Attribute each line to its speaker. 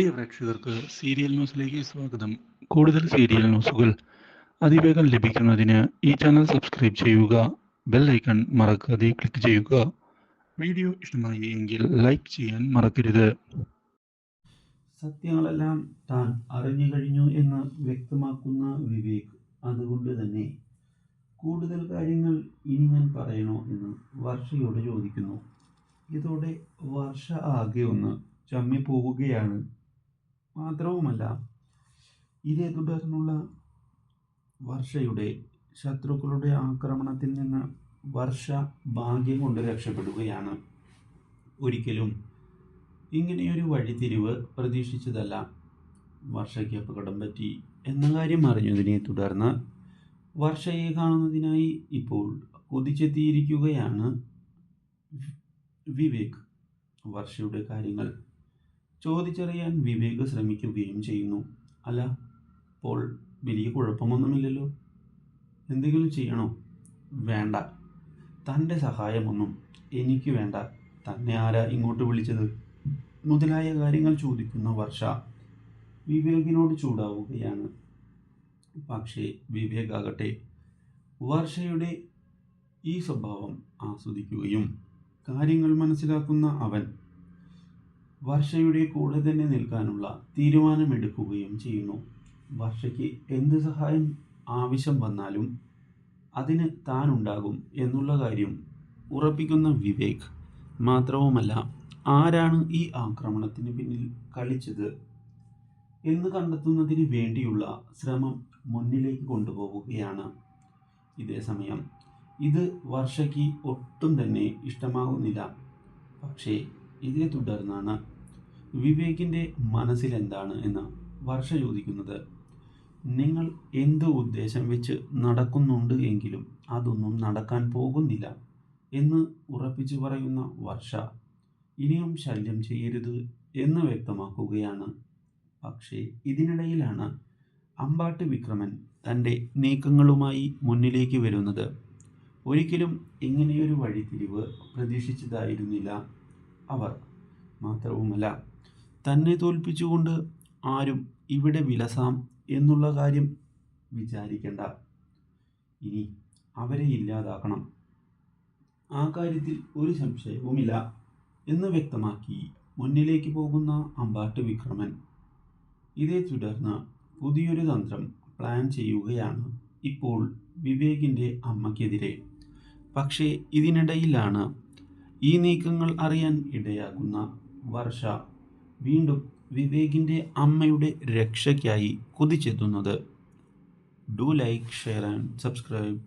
Speaker 1: പ്രിയ പ്രേക്ഷകർക്ക് സീരിയൽ ന്യൂസിലേക്ക് സ്വാഗതം. കൂടുതൽ സീരിയൽ ന്യൂസുകൾ അതിവേഗം ലഭിക്കുന്നതിന് ഈ ചാനൽ സബ്സ്ക്രൈബ് ചെയ്യുക ബെൽ ഐക്കൺ മറക്കാതെ ക്ലിക്ക് ചെയ്യുക. വീഡിയോ ഇഷ്ടമായി എങ്കിൽ ലൈക്ക് ചെയ്യാൻ മറക്കരുത്.
Speaker 2: സത്യങ്ങളെല്ലാം താൻ അറിഞ്ഞു കഴിഞ്ഞു എന്ന് വ്യക്തമാക്കുന്ന വിവേക് അതുകൊണ്ട് തന്നെ കൂടുതൽ കാര്യങ്ങൾ ഇനി ഞാൻ പറയണോ എന്ന് വർഷയോട് ചോദിക്കുന്നു. ഇതോടെ വർഷ ആകെ ഒന്ന് ചമ്മി പോവുകയാണ് മാത്രവുമല്ല ഇതേ തുടർന്നുള്ള വർഷയുടെ ശത്രുക്കളുടെ ആക്രമണത്തിൽ നിന്ന് വർഷ ഭാഗ്യം കൊണ്ട് രക്ഷപ്പെടുകയാണ്. ഒരിക്കലും ഇങ്ങനെയൊരു വഴിതിരിവ് പ്രതീക്ഷിച്ചതല്ല വർഷയ്ക്ക് അപകടം പറ്റി എന്ന കാര്യം അറിഞ്ഞതിനെ തുടർന്ന് വർഷയെ കാണുന്നതിനായി ഇപ്പോൾ കുതിച്ചെത്തിയിരിക്കുകയാണ് വിവേക്. വർഷയുടെ കാര്യങ്ങൾ ചോദിച്ചറിയാൻ വിവേക് ശ്രമിക്കുകയും ചെയ്യുന്നു. അല്ല അപ്പോൾ വലിയ കുഴപ്പമൊന്നുമില്ലല്ലോ. എന്തെങ്കിലും ചെയ്യണോ? വേണ്ട. തന്റെ സഹായമൊന്നും എനിക്ക് വേണ്ട. തന്നെ ആരാ ഇങ്ങോട്ട് വിളിച്ചത്? മുതലായ കാര്യങ്ങൾ ചോദിക്കുന്ന വർഷ വിവേകിനോട് ചൂടാവുകയാണ്. പക്ഷേ വിവേക് ആകട്ടെ വർഷയുടെ ഈ സ്വഭാവം ആസ്വദിക്കുകയും കാര്യങ്ങൾ മനസ്സിലാക്കുന്ന അവൻ വർഷയുടെ കൂടെ തന്നെ നിൽക്കാനുള്ള തീരുമാനമെടുക്കുകയും ചെയ്യുന്നു. വർഷയ്ക്ക് എന്ത് സഹായം ആവശ്യം വന്നാലും അതിന് താനുണ്ടാകും എന്നുള്ള കാര്യം ഉറപ്പിക്കുന്ന വിവേക് മാത്രവുമല്ല ആരാണ് ഈ ആക്രമണത്തിന് പിന്നിൽ കളിച്ചത് എന്ന് കണ്ടെത്തുന്നതിന് വേണ്ടിയുള്ള ശ്രമം മുന്നിലേക്ക് കൊണ്ടുപോവുകയാണ്. ഇതേസമയം ഇത് വർഷയ്ക്ക് ഒട്ടും തന്നെ ഇഷ്ടമാകുന്നില്ല. പക്ഷേ ഇതേ തുടർന്നാണ് വിവേകിന്റെ മനസ്സിൽ എന്താണ് എന്ന് വർഷ ചോദിക്കുന്നത്. നിങ്ങൾ എന്ത് ഉദ്ദേശം വെച്ച് നടക്കുന്നുണ്ട് എങ്കിലും അതൊന്നും നടക്കാൻ പോകുന്നില്ല എന്ന് ഉറപ്പിച്ചു പറയുന്ന വർഷ ഇനിയും ശല്യം ചെയ്യരുത് എന്ന് വ്യക്തമാക്കുകയാണ്. പക്ഷേ ഇതിനിടയിലാണ് അമ്പാട്ട് വിക്രമൻ തന്റെ നീക്കങ്ങളുമായി മുന്നിലേക്ക് വരുന്നത്. ഒരിക്കലും ഇങ്ങനെയൊരു വഴിത്തിരിവ് പ്രതീക്ഷിച്ചതായിരുന്നില്ല അവർ. മാത്രവുമല്ല തന്നെ തോൽപ്പിച്ചുകൊണ്ട് ആരും ഇവിടെ വിലസാം എന്നുള്ള കാര്യം വിചാരിക്കേണ്ട. ഇനി അവരെ ഇല്ലാതാക്കണം. ആ കാര്യത്തിൽ ഒരു സംശയവുമില്ല എന്ന് വ്യക്തമാക്കി മുന്നിലേക്ക് പോകുന്ന അമ്പാട്ട് വിക്രമൻ. ഇതേ തുടർന്ന് പുതിയൊരു തന്ത്രം പ്ലാൻ ചെയ്യുകയാണ് ഇപ്പോൾ വിവേകിന്റെ അമ്മയ്ക്കെതിരെ. പക്ഷേ ഇതിനിടയിലാണ് ഈ നീക്കങ്ങൾ അറിയാൻ ഇടയാകുന്ന വർഷ വീണ്ടും വിവേകിന്റെ അമ്മയുടെ രക്ഷയ്ക്കായി കുതിച്ചെത്തുന്നത്. Do like share and subscribe